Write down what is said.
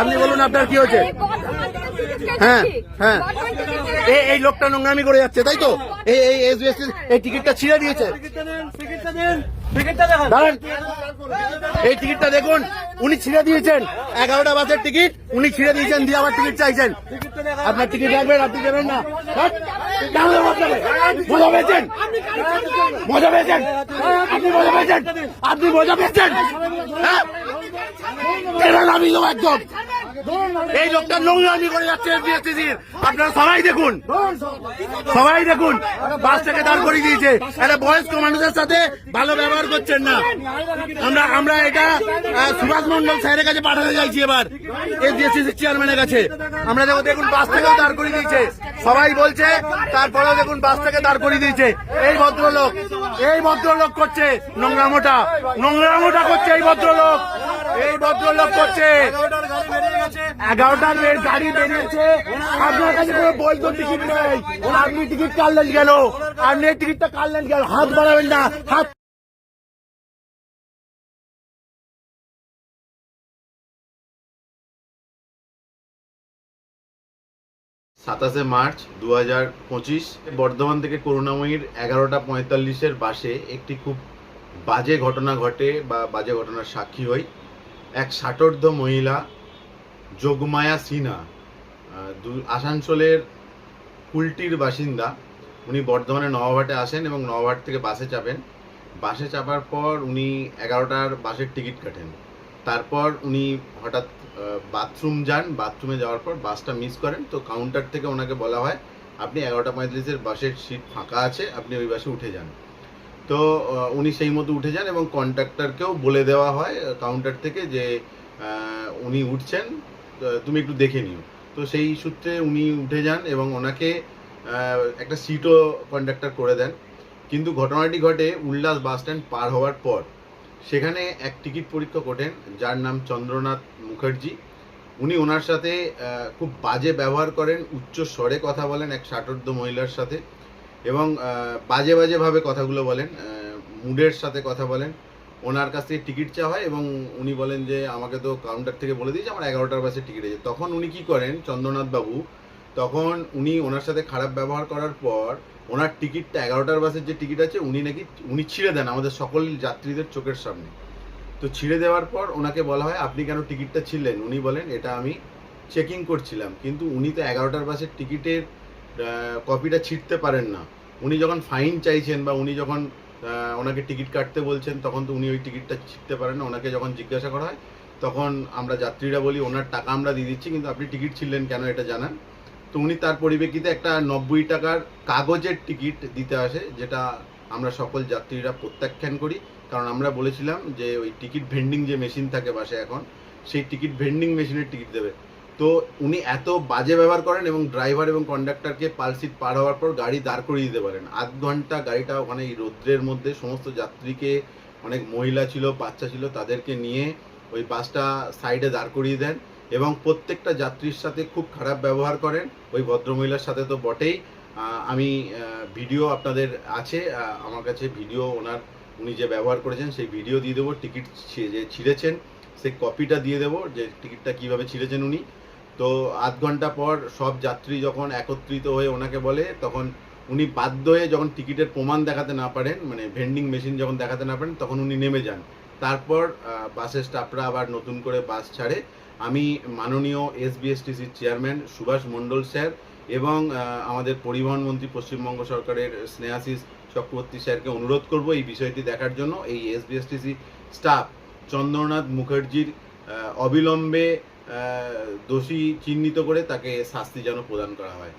আপনি বলুন, আপনার কি হয়েছে? হ্যাঁ হ্যাঁ। এই এই লোকটা নোংরামি করে যাচ্ছে, তাই তো? এই এই এসবিএসসি এই টিকিটটা ছিঁড়ে দিয়েছে। এই টিকিটটা দেখুন, উনি ছিঁড়ে দিয়েছেন। এগারোটা বাসের টিকিট, উনি ছিঁড়ে দিয়েছেন, দিয়ে আবার টিকিট চাইছেন। আপনার টিকিট রাখবেন, আপনি দেবেন না। হ্যাঁ? কেন মজা পেয়েছেন? মজা পেয়েছেন? আপনি মজা পেয়েছেন? আপনি মজা পেয়েছেন? হ্যাঁ? কেন নামি দেবো আপনারা সবাই দেখুন। সবাই দেখুন। দাঁড় করিয়ে দিয়েছে। বয়স্ক মানুষের সাথে ভালো ব্যবহার করছেন না। আমরা আমরা এটা সুভাষ মন্ডল স্যারের কাছে পাঠাতে চাইছি এবার। চেয়ারম্যানের কাছে। আমরা দেখো দেখুন, বাস থেকেও দাঁড় করিয়ে দিয়েছে। সবাই বলছে, তারপরেও দেখুন, বাস থেকে দাঁড় করিয়ে দিয়েছে। এই ভদ্রলোক এই ভদ্রলোক করছে। নোংরামোটা নোংরামোটা করছে এই ভদ্রলোক। এই ভদ্রলোক করছে। এগারোটা বের গাড়ি বেরিয়েছে। আপনার কাছে কোনো বৈধ টিকিট নেই। আপনি টিকিট কাটলেন গেল? আপনি টিকিটটা কাটলেন গেল? হাত বাড়াবেন না। হাত সাতাশে মার্চ দু হাজার পঁচিশ, বর্ধমান থেকে করুণাময়ীর এগারোটা পঁয়তাল্লিশের বাসে একটি খুব বাজে ঘটনা ঘটে বা বাজে ঘটনার সাক্ষী হই। এক ষাটোর্ধ মহিলা যোগমায়া সিনহা দু- আসানসোলের কুলটির বাসিন্দা। উনি বর্ধমানে নবাবহাটে আসেন এবং নবাবহাট থেকে বাসে চাপেন। বাসে চাপার পর উনি এগারোটার বাসের টিকিট কাটেন। তারপর উনি হঠাৎ বাথরুম যান, বাথরুমে যাওয়ার পর বাসটা মিস করেন। তো কাউন্টার থেকে ওনাকে বলা হয়, আপনি এগারোটা পঁয়তাল্লিশের বাসের সিট ফাঁকা আছে, আপনি ওই বাসে উঠে যান। তো উনি সেই মতো উঠে যান এবং কন্ট্রাক্টরকেও বলে দেওয়া হয় কাউন্টার থেকে যে উনি উঠছেন তুমি একটু দেখে নিও। তো সেই সূত্রে উনি উঠে যান এবং ওনাকে একটা সিটও কন্ডাক্টর করে দেন। কিন্তু ঘটনাটি ঘটে উল্লাস বাস স্ট্যান্ড পার হওয়ার পর। সেখানে এক টিকিট পরীক্ষক ওঠেন যার নাম চন্দ্রনাথ মুখার্জি। উনি ওনার সাথে খুব বাজে ব্যবহার করেন, উচ্চ স্বরে কথা বলেন এক ষাটোর্ধ মহিলার সাথে এবং বাজে বাজেভাবে কথাগুলো বলেন মুডের সাথে কথা বলেন। ওনার কাছ থেকে টিকিট চাওয়া হয় এবং উনি বলেন যে, আমাকে তো কাউন্টার থেকে বলে দিয়েছে, আমার এগারোটার বাসে টিকিট আছে। তখন উনি কি করেন, চন্দ্রনাথ বাবু তখন উনি ওনার সাথে খারাপ ব্যবহার করার পর ওনার টিকিটটা এগারোটার বাসের যে টিকিট আছে, উনি নাকি, উনি ছিঁড়ে দেন আমাদের সকল যাত্রীদের চোখের সামনে। তো ছিঁড়ে দেওয়ার পর ওনাকে বলা হয়, আপনি কেন টিকিটটা ছিঁড়লেন? উনি বলেন, এটা আমি চেকিং করছিলাম, কিন্তু উনি তো এগারোটার বাসের টিকিটের কপিটা ছিঁড়তে পারেন না। উনি যখন ফাইন চাইছেন বা উনি যখন ওনাকে টিকিট কাটতে বলছেন, তখন তো উনি ওই টিকিটটা ছিঁড়তে পারেন না। ওনাকে যখন জিজ্ঞাসা করা হয়, তখন আমরা যাত্রীরা বলি, ওনার টাকা আমরা দিয়ে দিচ্ছি, কিন্তু আপনি টিকিট ছিঁড়লেন কেন, এটা জানান। তো উনি তার পরিপ্রেক্ষিতে একটা নব্বই টাকার কাগজের টিকিট দিতে আসে, যেটা আমরা সকল যাত্রীরা প্রত্যাখ্যান করি। কারণ আমরা বলেছিলাম যে ওই টিকিট ভেন্ডিং যে মেশিন থাকে বাসে এখন, সেই টিকিট ভেন্ডিং মেশিনের টিকিট দেবে। তো উনি এত বাজে ব্যবহার করেন এবং ড্রাইভার এবং কন্ডাক্টরকে পালসিট পার হওয়ার পর গাড়ি দাঁড় করিয়ে দিতে পারেন। আধ ঘণ্টা গাড়িটা ওখানে এই রৌদ্রের মধ্যে সমস্ত যাত্রীকে, অনেক মহিলা ছিল, বাচ্চা ছিল, তাদেরকে নিয়ে ওই বাসটা সাইডে দাঁড় করিয়ে দেন। এবং প্রত্যেকটা যাত্রীর সাথে খুব খারাপ ব্যবহার করেন। ওই ভদ্রমহিলার সাথে তো বটেই। আমি ভিডিও আপনাদের আছে। আমার কাছে ভিডিও ওনার, উনি যে ব্যবহার করেছেন, সেই ভিডিও দিয়ে দেবো। টিকিট যে ছিঁড়েছেন, সেই কপিটা দিয়ে দেবো যে টিকিটটা কীভাবে ছিঁড়েছেন উনি। তো আধ ঘণ্টা পর সব যাত্রী যখন একত্রিত হয়ে ওনাকে বলে, তখন উনি বাধ্য হয়ে যখন টিকিটের প্রমাণ দেখাতে না পারেন মানে ভেন্ডিং মেশিন যখন দেখাতে না পারেন, তখন উনি নেমে যান। তারপর বাসের স্টাফরা আবার নতুন করে বাস ছাড়ে। আমি মাননীয় এস এসবিএসটিসির চেয়ারম্যান সুভাষ মণ্ডল স্যার এবং আমাদের পরিবহন মন্ত্রী, পশ্চিমবঙ্গ সরকারের স্নেহাশিস চক্রবর্তী স্যারকে অনুরোধ করব এই বিষয়টি দেখার জন্য। এই এসবিএসটিসি স্টাফ চন্দ্রনাথ মুখার্জির অবিলম্বে দোষী চিহ্নিত করে তাকে শাস্তি যেন প্রদান করা হয়।